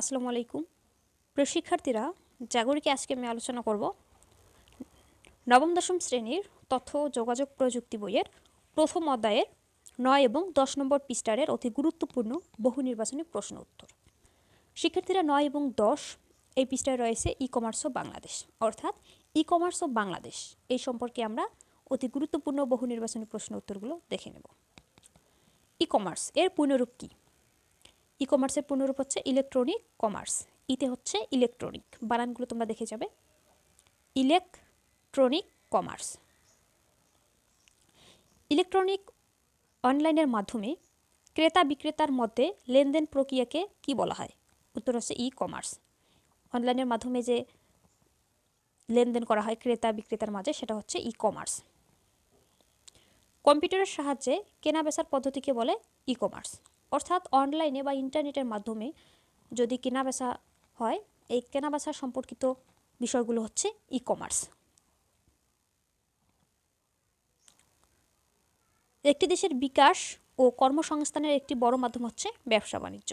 আসসালামু আলাইকুম। প্রিয় শিক্ষার্থীরা জাগরিকে আজকে আমি আলোচনা করব নবম, দশম শ্রেণির তথ্য, যোগাযোগ প্রযুক্তি বইয়ের প্রথম অধ্যায়ের নয় এবং দশ নম্বর পৃষ্ঠারের অতি গুরুত্বপূর্ণ বহু নির্বাচনী প্রশ্ন উত্তর। শিক্ষার্থীরা, নয় এবং দশ এই পৃষ্ঠায় রয়েছে ই কমার্স ও বাংলাদেশ। অর্থাৎ ই কমার্স ও বাংলাদেশ, এই সম্পর্কে আমরা অতি গুরুত্বপূর্ণ বহু নির্বাচনী প্রশ্ন উত্তরগুলো দেখে নেব। ই কমার্স এর পূর্ণরূপ কী? ই কমার্সের পূর্ণরূপ হচ্ছে ইলেকট্রনিক কমার্স ইতে হচ্ছে ইলেকট্রনিক বানানগুলো তোমরা দেখে যাবে। ইলেকট্রনিক কমার্স ইলেকট্রনিক অনলাইনের মাধ্যমে ক্রেতা বিক্রেতার মধ্যে লেনদেন প্রক্রিয়াকে কি বলা হয়? উত্তর হচ্ছে ই কমার্স অনলাইনের মাধ্যমে যে লেনদেন করা হয় ক্রেতা বিক্রেতার মাঝে, সেটা হচ্ছে ই কমার্স কম্পিউটারের সাহায্যে কেনা বেচার পদ্ধতিকে বলে ই কমার্স অর্থাৎ অনলাইনে বা ইন্টারনেটের মাধ্যমে যদি কেনা বেচা হয়, এই কেনা বেচা সম্পর্কিত বিষয়গুলো হচ্ছে ই কমার্স একটি দেশের বিকাশ ও কর্মসংস্থানের একটি বড় মাধ্যম হচ্ছে ব্যবসা বাণিজ্য।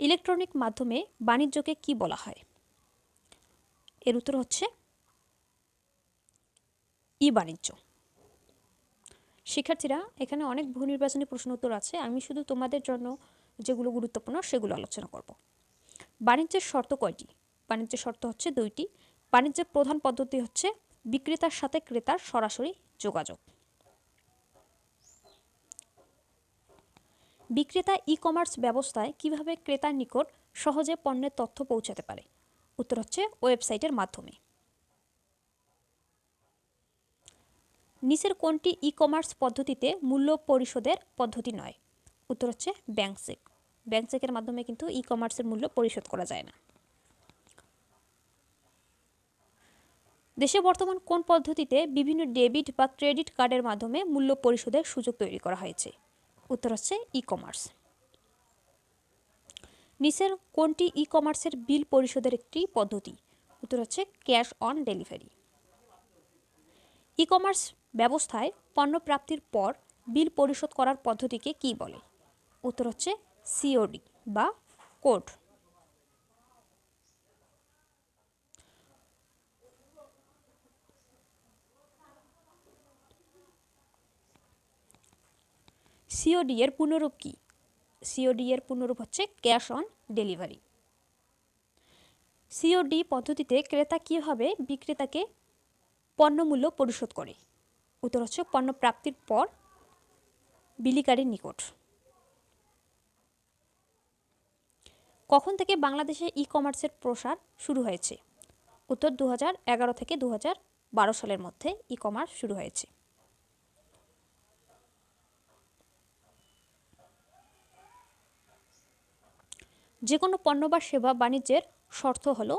ইলেকট্রনিক মাধ্যমে বাণিজ্যকে কি বলা হয়? এর উত্তর হচ্ছে ই বাণিজ্য শিক্ষার্থীরা এখানে অনেক বহু নির্বাচনী প্রশ্ন উত্তর আছে। আমি শুধু তোমাদের জন্য যেগুলো গুরুত্বপূর্ণ সেগুলো আলোচনা করব। বাণিজ্যের শর্ত কয়টি? বাণিজ্যের শর্ত হচ্ছে দুইটি। বাণিজ্যের প্রধান পদ্ধতি হচ্ছে বিক্রেতার সাথে ক্রেতার সরাসরি যোগাযোগ। বিক্রেতা ই কমার্স ব্যবস্থায় কীভাবে ক্রেতার নিকট সহজে পণ্যের তথ্য পৌঁছাতে পারে? উত্তর হচ্ছে ওয়েবসাইটের মাধ্যমে। নিচের কোনটি ই কমার্স পদ্ধতিতে মূল্য পরিশোধের পদ্ধতি নয়? উত্তর হচ্ছে ব্যাংক চেক ব্যাংক চেকের মাধ্যমে কিন্তু ই কমার্সের মূল্য পরিশোধ করা যায় না। দেশে বর্তমান কোন পদ্ধতিতে বিভিন্ন ডেবিট বা ক্রেডিট কার্ডের মাধ্যমে মূল্য পরিশোধের সুযোগ তৈরি করা হয়েছে? উত্তর হচ্ছে ই কমার্স নিচের কোনটি ই কমার্সের বিল পরিশোধের একটি পদ্ধতি? উত্তর হচ্ছে cash on delivery e commerce ব্যবস্থায় পণ্য প্রাপ্তির পর বিল পরিশোধ করার পদ্ধতিকে কি বলে? উত্তর হচ্ছে সিওডি বা কোড। সিওডি এর পূর্ণরূপ কি? সিওডি এর পূর্ণরূপ হচ্ছে ক্যাশ অন ডেলিভারি। সিওডি পদ্ধতিতে ক্রেতা কীভাবে বিক্রেতাকে পণ্যমূল্য পরিশোধ করে? উত্তর হচ্ছে পণ্য প্রাপ্তির পর বিলিকারীর নিকট। কখন থেকে বাংলাদেশে ই কমার্সের প্রসার শুরু হয়েছে? উত্তর দু হাজার এগারো থেকে দু হাজার বারো সালের মধ্যে ই কমার্স শুরু হয়েছে। যে কোনো পণ্য বা সেবা বাণিজ্যের শর্ত হলো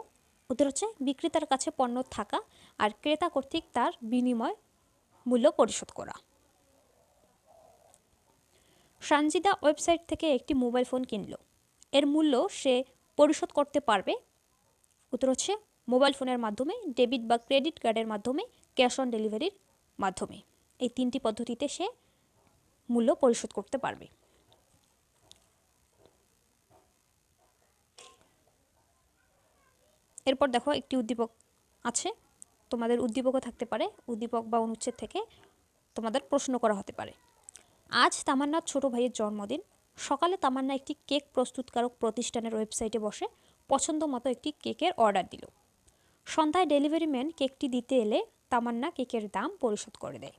উত্তর হচ্ছে বিক্রেতার কাছে পণ্য থাকা আর ক্রেতা কর্তৃক তার বিনিময় মূল্য পরিশোধ করা। সানজিদা ওয়েবসাইট থেকে একটি মোবাইল ফোন কিনল। এর মূল্য সে পরিশোধ করতে পারবে। উত্তর হচ্ছে, মোবাইল ফোনের মাধ্যমে, ডেবিট বা ক্রেডিট কার্ডের মাধ্যমে, ক্যাশ অন ডেলিভারির মাধ্যমে। এই তিনটি পদ্ধতিতে সে মূল্য পরিশোধ করতে পারবে। এরপর দেখো একটি উদ্দীপক আছে। তোমাদের উদ্দীপকও থাকতে পারে, উদ্দীপক বা অনুচ্ছেদ থেকে তোমাদের প্রশ্ন করা হতে পারে। আজ তামান্নার ছোট ভাইয়ের জন্মদিন। সকালে তামান্না একটি কেক প্রস্তুতকারক প্রতিষ্ঠানের ওয়েবসাইটে বসে পছন্দ মতো একটি কেকের অর্ডার দিল। সন্ধ্যায় ডেলিভারি ম্যান কেকটি দিতে এলে তামান্না কেকের দাম পরিশোধ করে দেয়।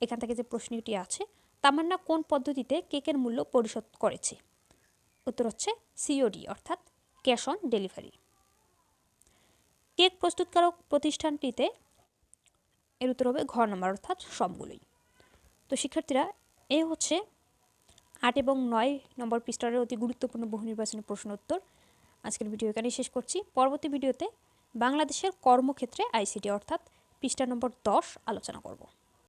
এখান থেকে যে প্রশ্নটি আছে, তামান্না কোন পদ্ধতিতে কেকের মূল্য পরিশোধ করেছে? উত্তর হচ্ছে সিওডি অর্থাৎ ক্যাশ অন ডেলিভারি। কেক প্রস্তুতকারক প্রতিষ্ঠানটিতে এর উত্তর হবে ঘর নাম্বার অর্থাৎ সবগুলোই। তো শিক্ষার্থীরা, এ হচ্ছে আট এবং নয় নম্বর পৃষ্ঠারের অতি গুরুত্বপূর্ণ বহু নির্বাচনের প্রশ্ন উত্তর। আজকের ভিডিও এখানেই শেষ করছি। পরবর্তী ভিডিওতে বাংলাদেশের কর্মক্ষেত্রে আইসিটি অর্থাৎ পৃষ্ঠা নম্বর দশ আলোচনা করব।